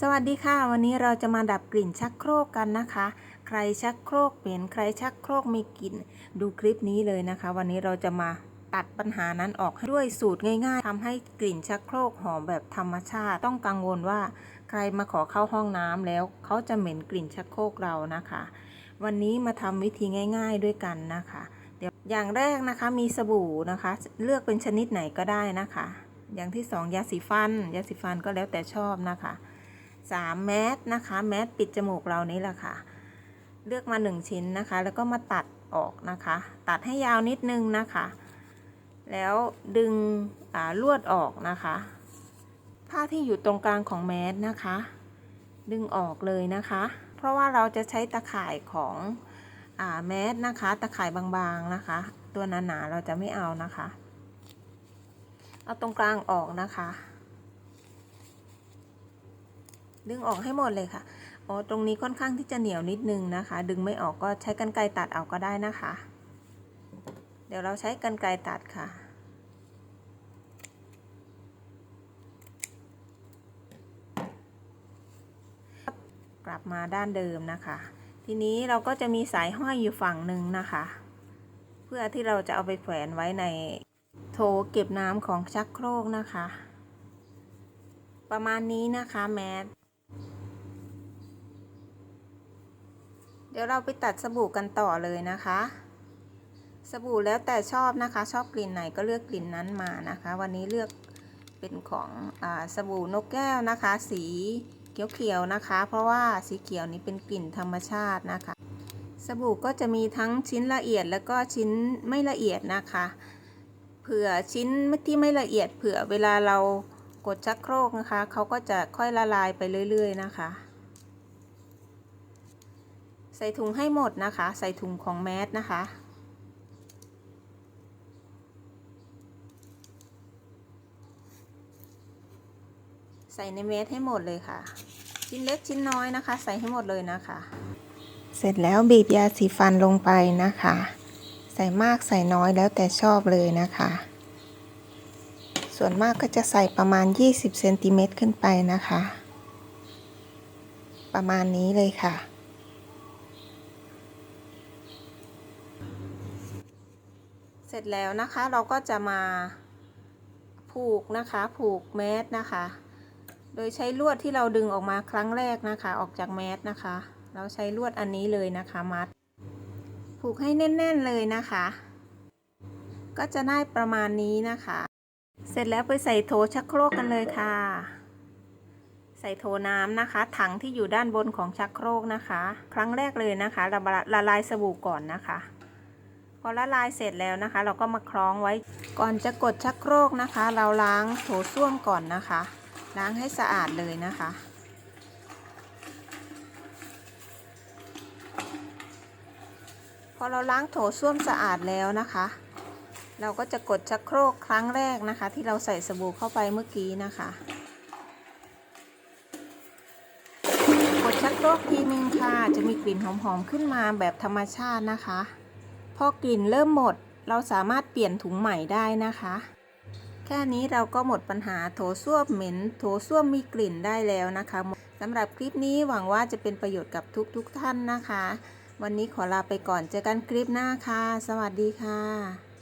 สวัสดีค่ะ วันนี้เราจะมาดับกลิ่นชักโครกกันนะคะ ใครชักโครกเหม็นใครชักโครกมีกลิ่น ดูคลิปนี้เลยนะคะ วันนี้เราจะมาตัดปัญหานั้นออกด้วยสูตรง่าย ๆทำให้กลิ่นชักโครกหอมแบบธรรมชาติ ต้องกังวลว่าใครมาขอเข้าห้องน้ำแล้วเขาจะเหม็นกลิ่นชักโครกเรานะคะ วันนี้มาทำวิธีง่าย ๆด้วยกันนะคะ เดี๋ยวอย่างแรกนะคะมีสบู่นะคะ เลือกเป็นชนิดไหนก็ได้นะคะ อย่างที่สองยาสีฟัน ยาสีฟันก็แล้วแต่ชอบนะคะ สามแมสนะคะ แมสปิดจมูกเรานี่แหละค่ะ เลือกมาหนึ่งชิ้นนะคะ แล้วก็มาตัดออกนะคะ ตัดให้ยาวนิดนึงนะคะ แล้วดึงอ่าลวดออกนะคะ ผ้าที่อยู่ตรงกลางของแมสนะคะ ดึงออกเลยนะคะ เพราะว่าเราจะใช้ตะข่ายของอ่าแมสนะคะ ตะข่ายบางๆนะคะ ตัวหนาๆเราจะไม่เอานะคะ เอาตรงกลางออกนะคะ ดึงออกให้หมดเลยค่ะอ๋อตรงนี้ค่อนข้างที่จะเหนียวนิดนึงนะคะ ดึงไม่ออกก็ใช้กรรไกรตัดเอาก็ได้นะคะ เดี๋ยวเราใช้กรรไกรตัดค่ะกลับมาด้านเดิมนะคะ ทีนี้เราก็จะมีสายห้อยอยู่ฝั่งหนึ่งนะคะ เพื่อที่เราจะเอาไปแขวนไว้ในโถเก็บน้ำของชักโครกนะคะ ประมาณนี้นะคะแมส เดี๋ยวเราไปตัดสบู่กันต่อเลยนะคะ สบู่แล้วแต่ชอบนะคะ ชอบกลิ่นไหนก็เลือกกลิ่นนั้นมานะคะ วันนี้เลือกเป็นของอสบู่นกแก้วนะคะ สีเขียวๆนะคะ เพราะว่าสีเขียวนี้เป็นกลิ่นธรรมชาตินะคะ สบู่ก็จะมีทั้งชิ้นละเอียดแล้วก็ชิ้นไม่ละเอียดนะคะเผื่อชิ้นที่ไม่ละเอียดเผื่อเวลาเรากดชักโครกนะคะเขาก็จะค่อยละลายไปเรื่อย ๆ นะคะ ใส่ถุงให้หมดนะคะ ใส่ถุงของแมสนะคะ ใส่ในเมสให้หมดเลยค่ะ ชิ้นเล็กชิ้นน้อยนะคะ ใส่ให้หมดเลยนะคะ เสร็จแล้วบีบยาสีฟันลงไปนะคะ ใส่มากใส่น้อยแล้วแต่ชอบเลยนะคะ ส่วนมากก็จะใส่ประมาณ 20เซนติเมตรขึ้นไปนะคะ ประมาณนี้เลยค่ะ เส ร็จแล้วนะคะเราก็จะมาผูกนะคะผูกแมสนะคะ โดยใช้ลวดที่เราดึงออกมาครั้งแรกนะคะ ออกจากแมสนะคะ เราใช้ลวดอันนี้เลยนะคะมัด ผูกให้แน่น ๆเลยนะคะ ก็จะได้ประมาณนี้นะคะ เสร็จแล้วไปใส่โถชักโครกกันเลยค่ะ ใส่โถน้ำนะคะ ถังที่อยู่ด้านบนของชักโครกนะคะ ครั้งแรกเลยนะคะละละละลายสบู่ก่อนนะคะ อละลายเสร็จแล้วนะคะ เราก็มาคล้องไว้ ก่อนจะกดชักโครกนะคะ เราล้างโถส้วมก่อนนะคะ ล้างให้สะอาดเลยนะคะ พอเราล้างโถส้วมสะอาดแล้วนะคะ เราก็จะกดชักโครกครั้งแรกนะคะ ที่เราใส่สบู่เข้าไปเมื่อกี้นะคะกดชักโครกทีนึงค่ะ จะมีกลิ่นหอมๆขึ้นมาแบบธรรมชาตินะคะ พอกลิ่นเริ่มหมด เราสามารถเปลี่ยนถุงใหม่ได้นะคะ แค่นี้เราก็หมดปัญหาโถส้วมเหม็น โถส้วมมีกลิ่นได้แล้วนะคะสำหรับคลิปนี้หวังว่าจะเป็นประโยชน์กับทุกๆทท่านนะคะ วันนี้ขอลาไปก่อนเจอกันคลิปหน้าค่ะ สวัสดีค่ะ